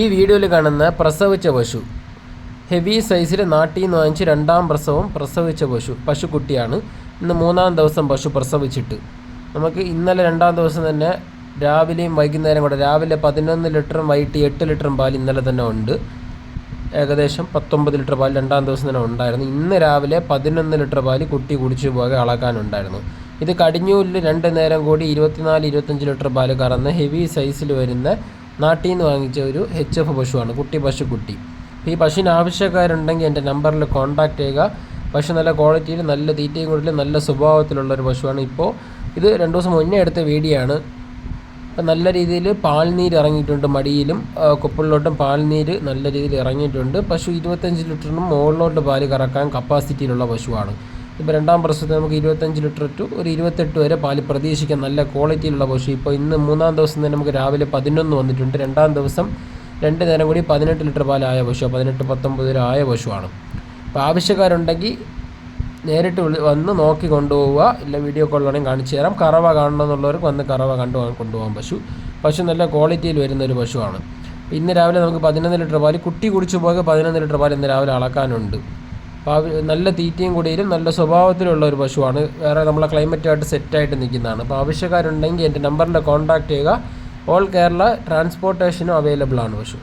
ഈ വീഡിയോയിൽ കാണുന്ന പ്രസവിച്ച പശു. ഹെവി സൈസിൽ നാട്ടിൽ നിന്ന് വാങ്ങിച്ച് രണ്ടാം പ്രസവം പ്രസവിച്ച പശു പശുക്കുട്ടിയാണ്. ഇന്ന് മൂന്നാം ദിവസം പശു പ്രസവിച്ചിട്ട്. നമുക്ക് ഇന്നലെ രണ്ടാം ദിവസം തന്നെ രാവിലെയും വൈകുന്നേരം കൂടെ രാവിലെ പതിനൊന്ന് ലിറ്ററും വൈകിട്ട് എട്ട് ലിറ്ററും പാൽ ഇന്നലെ തന്നെ ഉണ്ട്. ഏകദേശം പത്തൊമ്പത് ലിറ്റർ പാൽ രണ്ടാം ദിവസം തന്നെ ഉണ്ടായിരുന്നു. ഇന്ന് രാവിലെ പതിനൊന്ന് ലിറ്റർ പാൽ കുട്ടി കുടിച്ചു പോകെ അളക്കാനുണ്ടായിരുന്നു. ഇത് കടിഞ്ഞൂരിൽ രണ്ട് നേരം കൂടി ഇരുപത്തിനാല് ഇരുപത്തഞ്ച് ലിറ്റർ പാൽ കറന്ന് ഹെവി സൈസിൽ വരുന്ന നാട്ടിൽ നിന്ന് വാങ്ങിച്ച ഒരു എച്ച് എഫ് പശുവാണ്. കുട്ടി പശു കുട്ടി. ഈ പശുവിന് ആവശ്യക്കാരുണ്ടെങ്കിൽ എന്റെ നമ്പറിൽ കോൺടാക്ട് ചെയ്യുക. പശു നല്ല ക്വാളിറ്റിയിൽ നല്ല തീറ്റയും കൂടുതൽ നല്ല സ്വഭാവത്തിലുള്ള ഒരു പശുവാണ് ഇപ്പോൾ. ഇത് രണ്ട് ദിവസം മുന്നേ എടുത്ത വീഡിയോ ആണ്. അപ്പം നല്ല രീതിയിൽ പാൽനീര് ഇറങ്ങിയിട്ടുണ്ട് മടിയിലും. കുപ്പിളിലോട്ടും പാൽനീര് നല്ല രീതിയിൽ ഇറങ്ങിയിട്ടുണ്ട്. പശു ഇരുപത്തഞ്ച് ലിറ്ററിനും മുകളിലോട്ട് പാൽ കറക്കാൻ കപ്പാസിറ്റിയിലുള്ള പശുവാണ്. ഇപ്പോൾ രണ്ടാം പ്രസവത്തിൽ നമുക്ക് ഇരുപത്തഞ്ച് ലിറ്റർ ടു ഒരു ഇരുപത്തെട്ട് വരെ പാൽ പ്രതീക്ഷിക്കാം. നല്ല ക്വാളിറ്റിയിലുള്ള പശു ഇപ്പോൾ ഇന്ന് മൂന്നാം ദിവസം തന്നെ നമുക്ക് രാവിലെ പതിനൊന്ന് വന്നിട്ടുണ്ട്. രണ്ടാം ദിവസം രണ്ട് നേരം കൂടി പതിനെട്ട് ലിറ്റർ പാലായ പശു പതിനെട്ട് പത്തൊമ്പത് വരെ ആയ പശുവാണ് അപ്പോൾ ആവശ്യക്കാരുണ്ടെങ്കിൽ നേരിട്ട് വന്ന് നോക്കി കൊണ്ടുപോവുക. ഇല്ല വീഡിയോ കോൾ വേണമെങ്കിൽ കാണിച്ചു തരാം. കറവ കാണണമെന്നുള്ളവർക്ക് വന്ന് കറവ കണ്ടു കൊണ്ടുപോകാം പശു. പശു നല്ല ക്വാളിറ്റിയിൽ വരുന്ന ഒരു പശുവാണ്. ഇന്ന് രാവിലെ നമുക്ക് പതിനൊന്ന് ലിറ്റർ പാൽ കുട്ടി കുടിച്ചു പോകെ പതിനൊന്ന് ലിറ്റർ പാൽ ഇന്ന് രാവിലെ അളക്കാനുണ്ട്. നല്ല തീറ്റയും കൂടിയിലും നല്ല സ്വഭാവത്തിലുള്ള ഒരു പശുവാണ്. വേറെ നമ്മളെ ക്ലൈമറ്റുമായിട്ട് സെറ്റായിട്ട് നിൽക്കുന്നതാണ്. അപ്പോൾ ആവശ്യക്കാരുണ്ടെങ്കിൽ എന്റെ നമ്പറിൽ കോൺടാക്റ്റ് ചെയ്യുക. ഓൾ കേരള ട്രാൻസ്പോർട്ടേഷനും അവൈലബിൾ ആണ് പശു.